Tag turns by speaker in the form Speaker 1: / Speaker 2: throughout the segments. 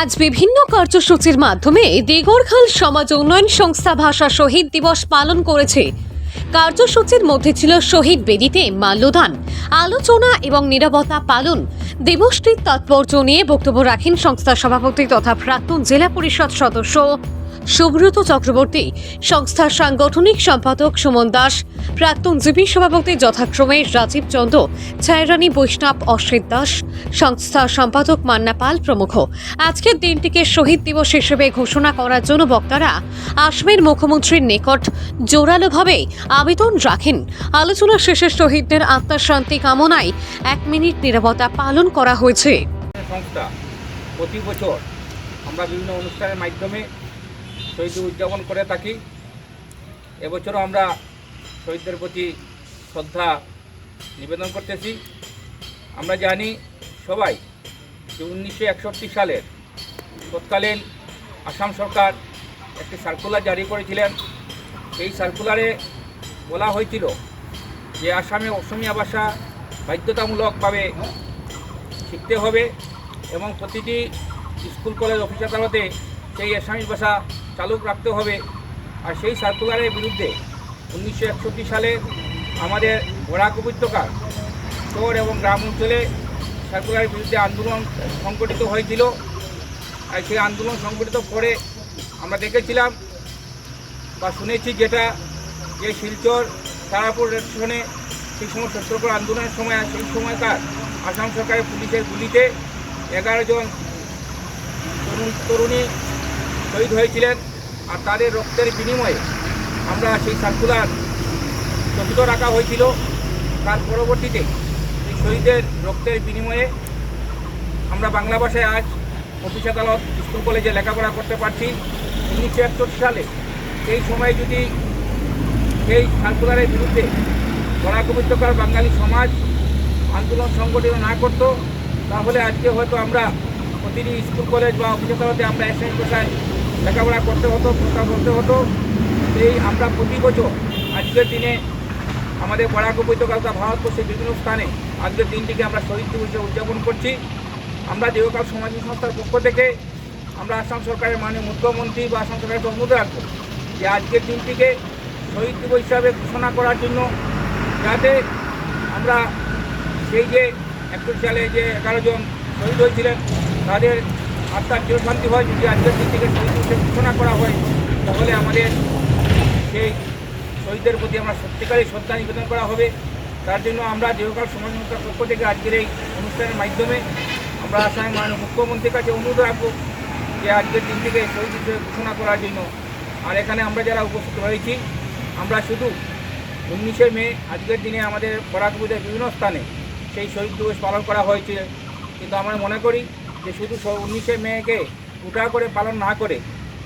Speaker 1: আজ বিভিন্ন কার্যসূচির মাধ্যমে দেগরখাল সমাজ উন্নয়ন সংস্থা ভাষা শহীদ দিবস পালন করেছে। কার্যসূচির মধ্যে ছিল শহীদ বেদিতে মাল্যদান, আলোচনা এবং নিরাপত্তা পালন। দিবসটির তাৎপর্য নিয়ে বক্তব্য রাখেন সংস্থার সভাপতি তথা প্রাক্তন জেলা পরিষদ সদস্য সুব্রত চক্রবর্তী, সংস্থার সাংগঠনিক সম্পাদক সুমন দাস, প্রাক্তন জিপি সভাপতি যথাক্রমে রাজীব চন্দ্র ছায়রানী বৈষ্ণব অশ্বিত দাস, সংস্থার সম্পাদক মান্না পাল প্রমুখ। আজকের দিনটিকে শহীদ দিবস হিসেবে ঘোষণা করার জন্য বক্তারা আসামের মুখ্যমন্ত্রীর নিকট জোরালোভাবে আবেদন রাখেন। আলোচনা শেষে শহীদদের আত্মার শান্তি কামনায় এক মিনিট নিরাপত্তা পালন করা হয়েছে।
Speaker 2: সংস্থা, প্রতি বছর আমরা বিভিন্ন অনুষ্ঠানের মাধ্যমে শহীদ উদযাপন করে থাকি। এবছরও আমরা শহীদদের প্রতি শ্রদ্ধা নিবেদন করতেছি। আমরা জানি সবাই যে উনিশশো একষট্টি সালের তৎকালীন আসাম সরকার একটি সার্কুলার জারি করেছিলেন। এই সার্কুলারে বলা হয়েছিল যে আসামে অসমীয়া ভাষা বাধ্যতামূলকভাবে শিখতে হবে এবং প্রতিটি স্কুল কলেজ, অফিস, আদালতে সেই আসামিস ভাষা চালু রাখতে হবে। আর সেই সার্কুলারের বিরুদ্ধে উনিশশো একষট্টি সালে আমাদের বরাক উপত্যকার শহর এবং গ্রাম অঞ্চলে সার্কুলারের বিরুদ্ধে আন্দোলন সংগঠিত হয়েছিল। আর সেই আন্দোলন সংগঠিত করে আমরা দেখেছিলাম বা শুনেছি যেটা যে শিলচর, তারাপুর রেস্টুরেন্টে সেই সময় সত্যকর আন্দোলনের সময় সেই সময়কার আসাম সরকারের পুলিশের গুলিতে এগারো জন তরুণ তরুণী শহীদ হয়েছিলেন আর তাদের রক্তের বিনিময়ে আমরা সেই সার্কুলার স্থগিত রাখা হয়েছিল। তার পরবর্তীতে সেই শহীদের রক্তের বিনিময়ে আমরা বাংলা ভাষায় আজ অফিস আদালত, স্কুল কলেজে লেখাপড়া করতে পারছি। উনিশশো একষট্টি সালে সেই সময় যদি সেই সার্কুলারের বিরুদ্ধে বরাক উপত্যকার বাঙালি সমাজ আন্দোলন সংগঠিত না করত, তাহলে আজকে হয়তো আমরা প্রতিটি স্কুল কলেজ বা অফিস আদালতে আমরা এসএস ভাষায় লেখাপড়া করতে হতো প্রস্তাব করতে হতো। এই আমরা প্রতি বছর আজকের দিনে আমাদের বরাক উপত্যকা ভারতবর্ষের বিভিন্ন স্থানে আজকের দিনটিকে আমরা শহীদ দিবস উদযাপন করছি। আমরা দেহকাল সমাজী সংস্থার পক্ষ থেকে আমরা আসাম সরকারের মাননীয় মুখ্যমন্ত্রী বা আসাম সরকারকে অনুরোধ রাখব যে আজকের দিনটিকে শহীদ দিবস হিসাবে ঘোষণা করার জন্য যাতে আমরা সেই যে একত্রিশ সালে যে এগারো জন শহীদ হয়েছিলেন, তাদের আত্মার চিরশান্তি হয়, যদি আজকের দিন থেকে শহীদ ঘোষণা করা হয়, তাহলে আমাদের সেই শহীদদের প্রতি আমরা সত্যিকারই শ্রদ্ধা নিবেদন করা হবে। তার জন্য আমরা দেহকাল সমাজ সংস্থার পক্ষ থেকে আজকের এই অনুষ্ঠানের মাধ্যমে আমরা আসামের মাননীয় মুখ্যমন্ত্রীর কাছে অনুরোধ রাখব যে আজকের দিন থেকে শহীদ হিসেবে ঘোষণা করার জন্য। আর এখানে আমরা যারা উপস্থিত হয়েছি আমরা শুধু উনিশে মে, আজকের দিনে আমাদের বরাক বিভিন্ন স্থানে সেই শহীদ দিবস পালন করা হয়েছে। কিন্তু আমরা মনে করি যে শুধু উনিশে মেকে উঠা করে পালন না করে,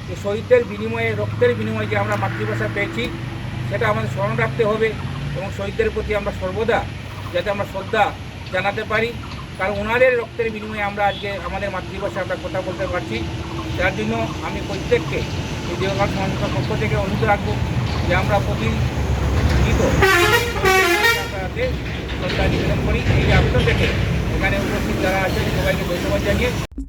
Speaker 2: যে শহীদদের বিনিময়ে, রক্তের বিনিময়ে যে আমরা মাতৃভাষা পেয়েছি, সেটা আমাদের স্মরণ রাখতে হবে এবং শহীদদের প্রতি আমরা সর্বদা যাতে আমরা শ্রদ্ধা জানাতে পারি। কারণ ওনাদের রক্তের বিনিময়ে আমরা আজকে আমাদের মাতৃভাষায় আমরা কথা বলতে পারছি। যার জন্য আমি প্রত্যেককে এই দেওঘর সমাজের পক্ষ থেকে অনুরোধ রাখব যে আমরা প্রতিনিধিত শ্রদ্ধা নিবেদন করি। এই আবেদন থেকে এখানে উপস্থিত যারা আছেন કાયદે ગેરસમજ્યા નહીં